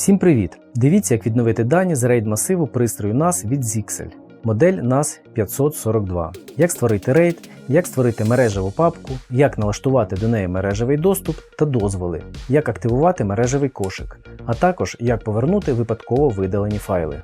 Всім привіт! Дивіться, як відновити дані з RAID масиву пристрою NAS від Zixel, модель NAS 542, як створити RAID, як створити мережеву папку, як налаштувати до неї мережевий доступ та дозволи, як активувати мережевий кошик, а також як повернути випадково видалені файли.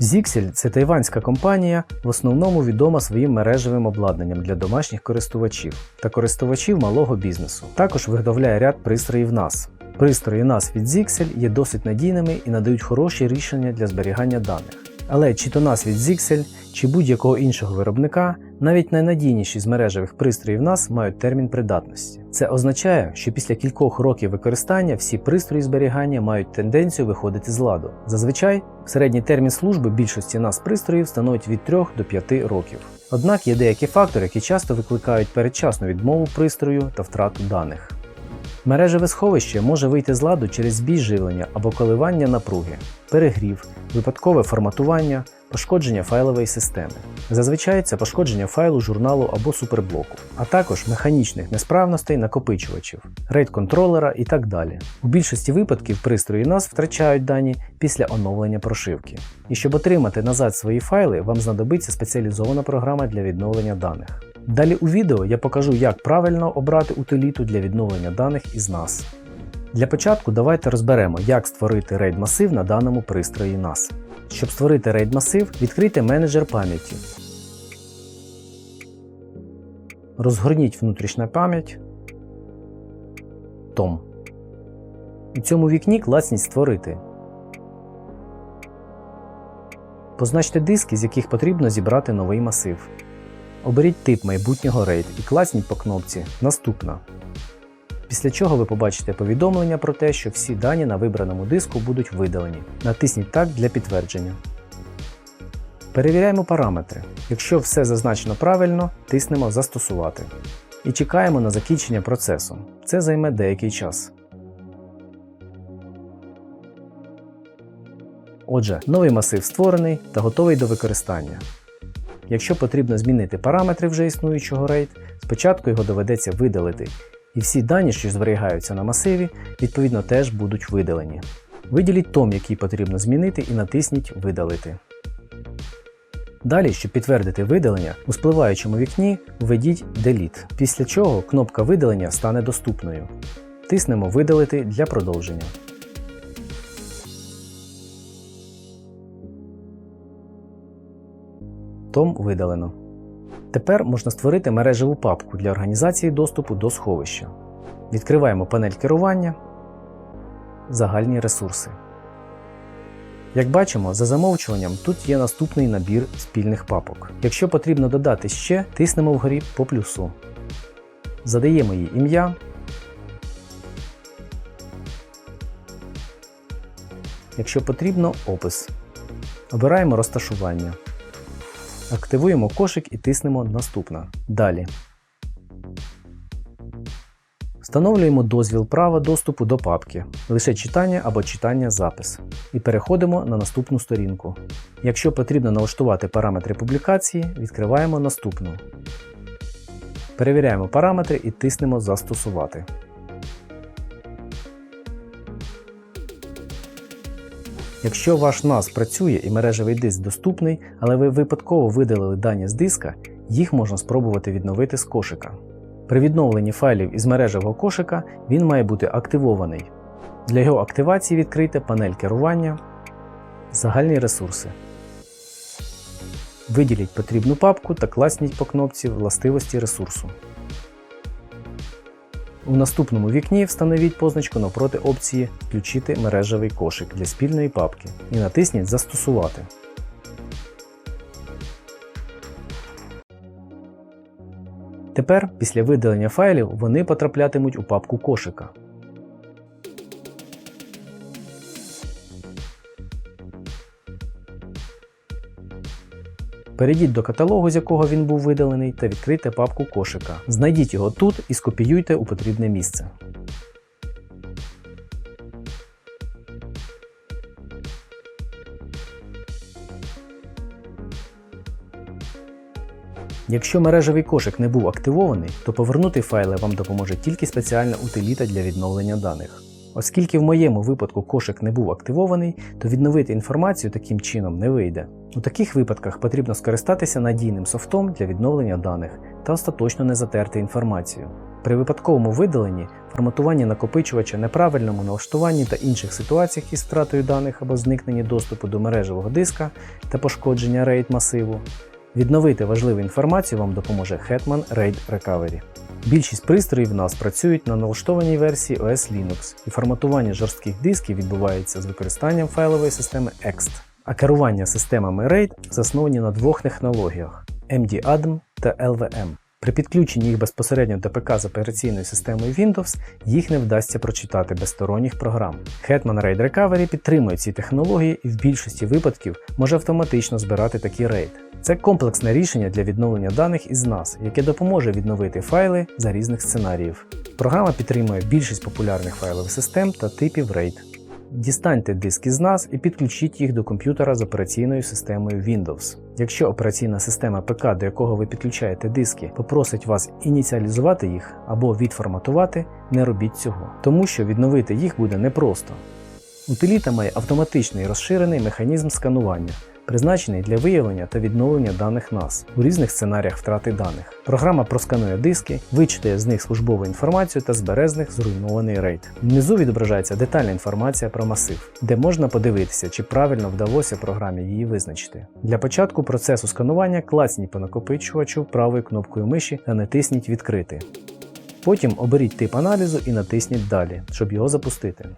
Zixel – це тайванська компанія, в основному відома своїм мережевим обладнанням для домашніх користувачів та користувачів малого бізнесу. Також виготовляє ряд пристроїв NAS. Пристрої NAS від Zixel є досить надійними і надають хороші рішення для зберігання даних. Але чи то NAS від Zixel, чи будь-якого іншого виробника, навіть найнадійніші з мережевих пристроїв NAS мають термін придатності. Це означає, що після кількох років використання всі пристрої зберігання мають тенденцію виходити з ладу. Зазвичай середній термін служби більшості NAS пристроїв становить від 3 до 5 років. Однак є деякі фактори, які часто викликають передчасну відмову пристрою та втрату даних. Мережеве сховище може вийти з ладу через збій живлення або коливання напруги, перегрів, випадкове форматування, пошкодження файлової системи. Зазвичай це пошкодження файлу журналу або суперблоку, а також механічних несправностей накопичувачів, рейд контролера і так далі. У більшості випадків пристрої NAS втрачають дані після оновлення прошивки. І щоб отримати назад свої файли, вам знадобиться спеціалізована програма для відновлення даних. Далі у відео я покажу, як правильно обрати утиліту для відновлення даних із NAS. Для початку давайте розберемо, як створити RAID масив на даному пристрої NAS. Щоб створити RAID масив, відкрийте менеджер пам'яті. Розгорніть внутрішня пам'ять. Том. У цьому вікні класніть Створити. Позначте диски, з яких потрібно зібрати новий масив. Оберіть тип майбутнього RAID і класніть по кнопці Наступна. Після чого ви побачите повідомлення про те, що всі дані на вибраному диску будуть видалені. Натисніть Так для підтвердження. Перевіряємо параметри. Якщо все зазначено правильно, тиснемо Застосувати. І чекаємо на закінчення процесу. Це займе деякий час. Отже, новий масив створений та готовий до використання. Якщо потрібно змінити параметри вже існуючого RAID, спочатку його доведеться видалити, і всі дані, що зберігаються на масиві, відповідно теж будуть видалені. Виділіть том, який потрібно змінити, і натисніть Видалити. Далі, щоб підтвердити видалення, у спливаючому вікні введіть Delete, після чого кнопка видалення стане доступною. Тиснемо Видалити для продовження. Том видалено. Тепер можна створити мережеву папку для організації доступу до сховища. Відкриваємо панель керування, загальні ресурси. Як бачимо, за замовчуванням тут є наступний набір спільних папок. Якщо потрібно додати ще, тиснемо вгорі по плюсу. Задаємо їй ім'я. Якщо потрібно, опис. Обираємо розташування. Активуємо кошик і тиснемо Наступна. Далі. Встановлюємо дозвіл права доступу до папки, лише читання або читання запис. І переходимо на наступну сторінку. Якщо потрібно налаштувати параметри публікації, відкриваємо наступну. Перевіряємо параметри і тиснемо Застосувати. Якщо ваш NAS працює і мережевий диск доступний, але ви випадково видалили дані з диска, їх можна спробувати відновити з кошика. При відновленні файлів із мережевого кошика він має бути активований. Для його активації відкрийте панель керування, загальні ресурси. Виділіть потрібну папку та класніть по кнопці Властивості ресурсу. У наступному вікні встановіть позначку навпроти опції Включити мережевий кошик для спільної папки і натисніть Застосувати. Тепер, після видалення файлів, вони потраплятимуть у папку кошика. Перейдіть до каталогу, з якого він був видалений, та відкрийте папку кошика. Знайдіть його тут і скопіюйте у потрібне місце. Якщо мережевий кошик не був активований, то повернути файли вам допоможе тільки спеціальна утиліта для відновлення даних. Оскільки в моєму випадку кошик не був активований, то відновити інформацію таким чином не вийде. У таких випадках потрібно скористатися надійним софтом для відновлення даних та остаточно не затерти інформацію. При випадковому видаленні, форматуванні накопичувача, неправильному налаштуванні та інших ситуаціях із втратою даних або зникненні доступу до мережевого диска та пошкодження RAID масиву, відновити важливу інформацію вам допоможе Hetman RAID Recovery. Більшість пристроїв в нас працюють на налаштованій версії OS Linux, і форматування жорстких дисків відбувається з використанням файлової системи EXT. А керування системами RAID засновані на двох технологіях MD-ADM та LVM. При підключенні їх безпосередньо до ПК з операційною системою Windows їх не вдасться прочитати без сторонніх програм. Hetman RAID Recovery підтримує ці технології і в більшості випадків може автоматично збирати такі RAID. Це комплексне рішення для відновлення даних із NAS, яке допоможе відновити файли за різних сценаріїв. Програма підтримує більшість популярних файлових систем та типів RAID. Дістаньте диск із нас і підключіть їх до комп'ютера з операційною системою Windows. Якщо операційна система ПК, до якого ви підключаєте диски, попросить вас ініціалізувати їх або відформатувати, не робіть цього, тому що відновити їх буде непросто. Утиліта має автоматичний розширений механізм сканування, призначений для виявлення та відновлення даних NAS у різних сценаріях втрати даних. Програма просканує диски, вичитає з них службову інформацію та збере з них зруйнований RAID. Внизу відображається детальна інформація про масив, де можна подивитися, чи правильно вдалося програмі її визначити. Для початку процесу сканування клацніть по накопичувачу правою кнопкою миші та натисніть Відкрити. Потім оберіть тип аналізу і натисніть Далі, щоб його запустити.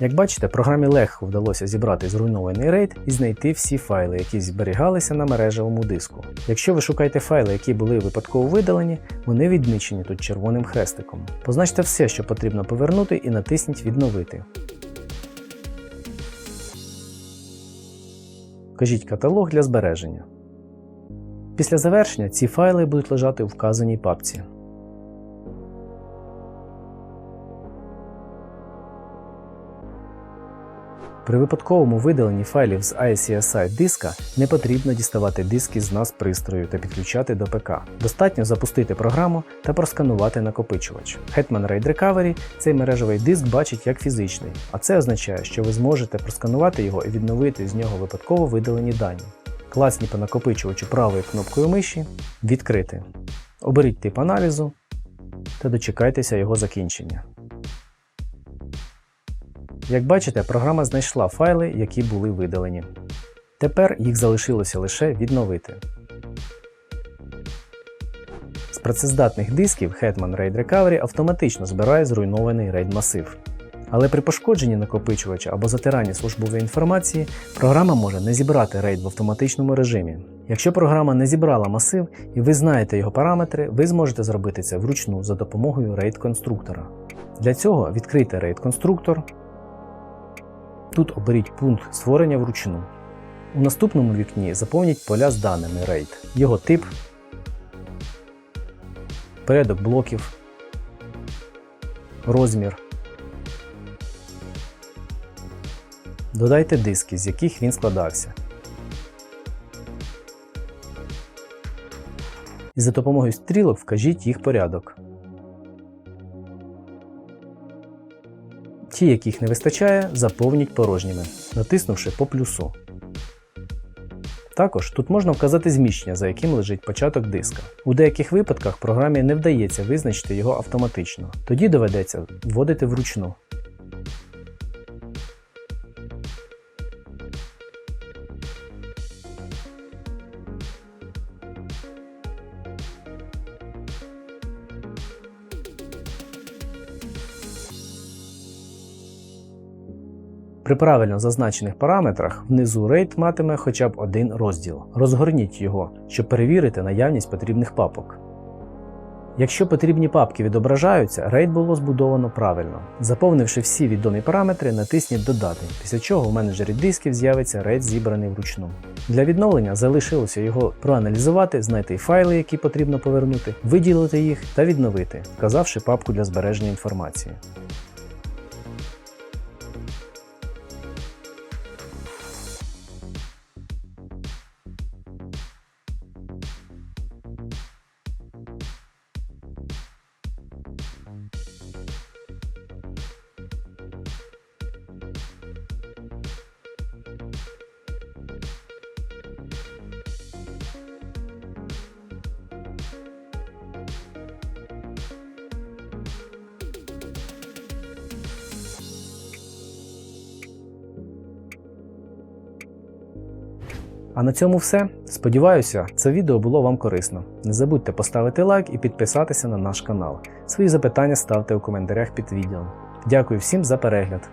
Як бачите, програмі легко вдалося зібрати зруйнований RAID і знайти всі файли, які зберігалися на мережевому диску. Якщо ви шукаєте файли, які були випадково видалені, вони відмічені тут червоним хрестиком. Позначте все, що потрібно повернути, і натисніть Відновити. Вкажіть каталог для збереження. Після завершення ці файли будуть лежати у вказаній папці. При випадковому видаленні файлів з ICSI диска не потрібно діставати диски з NAS пристрою та підключати до ПК. Достатньо запустити програму та просканувати накопичувач. Hetman RAID Recovery цей мережевий диск бачить як фізичний, а це означає, що ви зможете просканувати його і відновити з нього випадково видалені дані. Класні по накопичувачу правою кнопкою миші Відкрити. Оберіть тип аналізу та дочекайтеся його закінчення. Як бачите, програма знайшла файли, які були видалені. Тепер їх залишилося лише відновити. З працездатних дисків Hetman RAID Recovery автоматично збирає зруйнований RAID масив. Але при пошкодженні накопичувача або затиранні службової інформації програма може не зібрати RAID в автоматичному режимі. Якщо програма не зібрала масив і ви знаєте його параметри, ви зможете зробити це вручну за допомогою RAID конструктора. Для цього відкрийте RAID конструктор. Тут оберіть пункт створення вручну. У наступному вікні заповніть поля з даними RAID, його тип, порядок блоків, розмір. Додайте диски, з яких він складався. І за допомогою стрілок вкажіть їх порядок. Ті, яких не вистачає, заповніть порожніми, натиснувши по плюсу. Також тут можна вказати зміщення, за яким лежить початок диска. У деяких випадках програмі не вдається визначити його автоматично, тоді доведеться вводити вручну. При правильно зазначених параметрах внизу RAID матиме хоча б один розділ. Розгорніть його, щоб перевірити наявність потрібних папок. Якщо потрібні папки відображаються, RAID було збудовано правильно. Заповнивши всі відомі параметри, натисніть Додати, після чого в менеджері дисків з'явиться RAID зібраний вручну. Для відновлення залишилося його проаналізувати, знайти файли, які потрібно повернути, виділити їх та відновити, вказавши папку для збереження інформації. А на цьому все. Сподіваюся, це відео було вам корисно. Не забудьте поставити лайк і підписатися на наш канал. Свої запитання ставте у коментарях під відео. Дякую всім за перегляд.